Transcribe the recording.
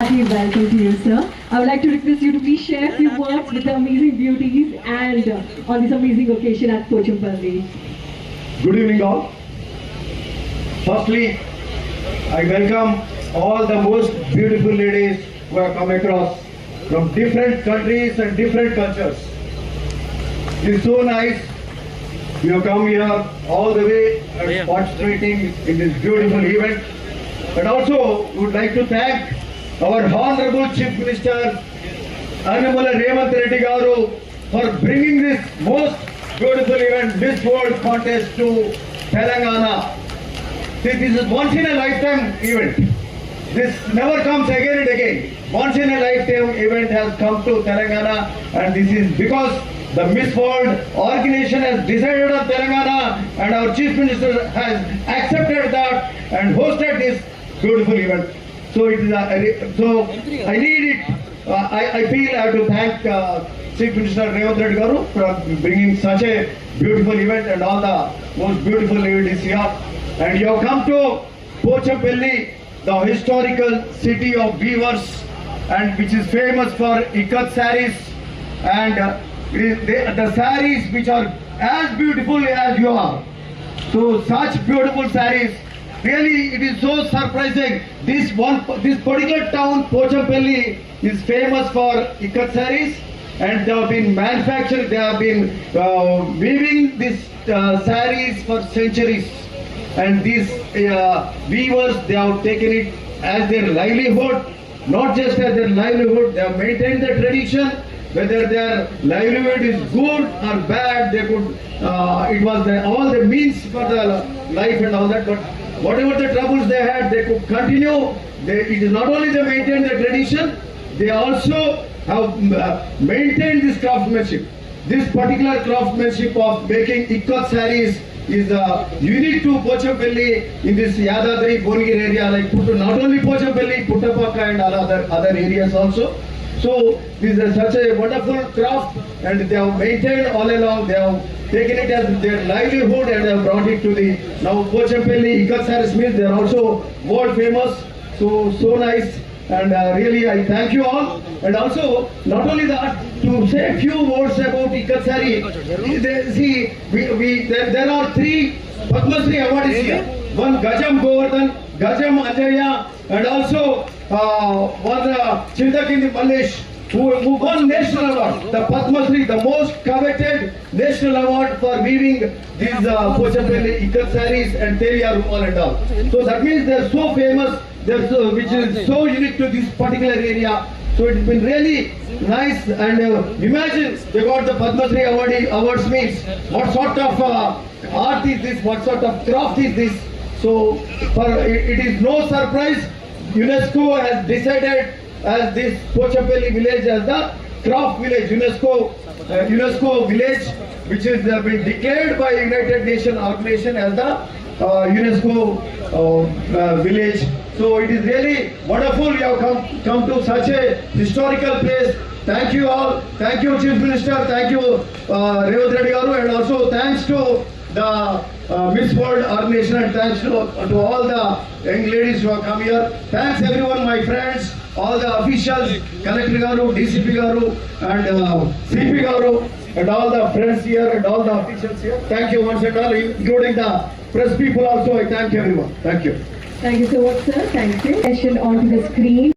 Happy welcome to you, sir. I would like to request you to please share a few words with the amazing beauties and uh, on this amazing occasion at Pochampalli. Good evening, all. Firstly, I welcome all the most beautiful ladies who have come across from different countries and different cultures. It is so nice you have come here all the way and participating in this beautiful event. And also, would like to thank our Honorable Chief Minister Annamala Revanth Reddy for bringing this most beautiful event, Miss World contest to Telangana. This is once in a lifetime event. This never comes again and again. Once in a lifetime event has come to Telangana and this is because the Miss World organization has decided on Telangana and our Chief Minister has accepted that and hosted this beautiful event. So it is a, so I need it. Uh, I, I feel I have to thank uh, Chief Minister Reddy Garu for bringing such a beautiful event and all the most beautiful event is here. And you have come to Pochampalli, the historical city of weavers and which is famous for ikat saris and uh, the saris which are as beautiful as you are. So such beautiful saris. Really, it is so surprising. This one, this particular town, Pochampalli, is famous for ikat saris, and they have been manufactured. They have been uh, weaving these uh, saris for centuries, and these uh, weavers they have taken it as their livelihood. Not just as their livelihood, they have maintained the tradition whether their livelihood is good or bad, they could, uh, it was the, all the means for the life and all that, but whatever the troubles they had, they could continue. They, it is not only they maintain the tradition, they also have uh, maintained this craftsmanship. This particular craftsmanship of making ikat saris is uh, unique to Pochampalli in this Yadadri, Bonagiri area, like not only Pochampalli, Puttapaka and other, other areas also. So this is such a wonderful craft and they have maintained all along. They have taken it as their livelihood and they have brought it to the now Pochampalli Ikat Saris Mills. They are also world famous. So so nice and uh, really I thank you all. And also not only that to say a few words about Ikat Sari. They, see we, we there, there are three Padma Shri awards here. One Gajam Govardhan, Gajam Anjaya and also one uh, Chindakindi Malesh who, who won national award, the Padma Shri, the most coveted national award for weaving these uh, Pochampalli ikat saris and Teria Rumal and all. So that means they're so famous, they're so, which is so unique to this particular area. So it's been really nice and uh, imagine they got the Padma Shri award, awards means what sort of uh, art is this, what sort of craft is this. So for, it, it is no surprise UNESCO has decided as this Pochampalli village as the craft village, UNESCO, uh, UNESCO village, which is uh, been declared by United Nations organization as the uh, UNESCO uh, uh, village. So it is really wonderful you have come, come to such a historical place. Thank you all. Thank you, Chief Minister. Thank you, uh, Revanth Garu, and also thanks to the uh, Miss World organization and thanks to, to all the young ladies who have come here. Thanks everyone, my friends, all the officials, Collector Garu, DCP Garu, and uh, CP Garu, and all the friends here and all the officials here. Thank you once and all, including the press people also. I thank everyone. Thank you. Thank you so much, sir. Thank you. Session onto the screen.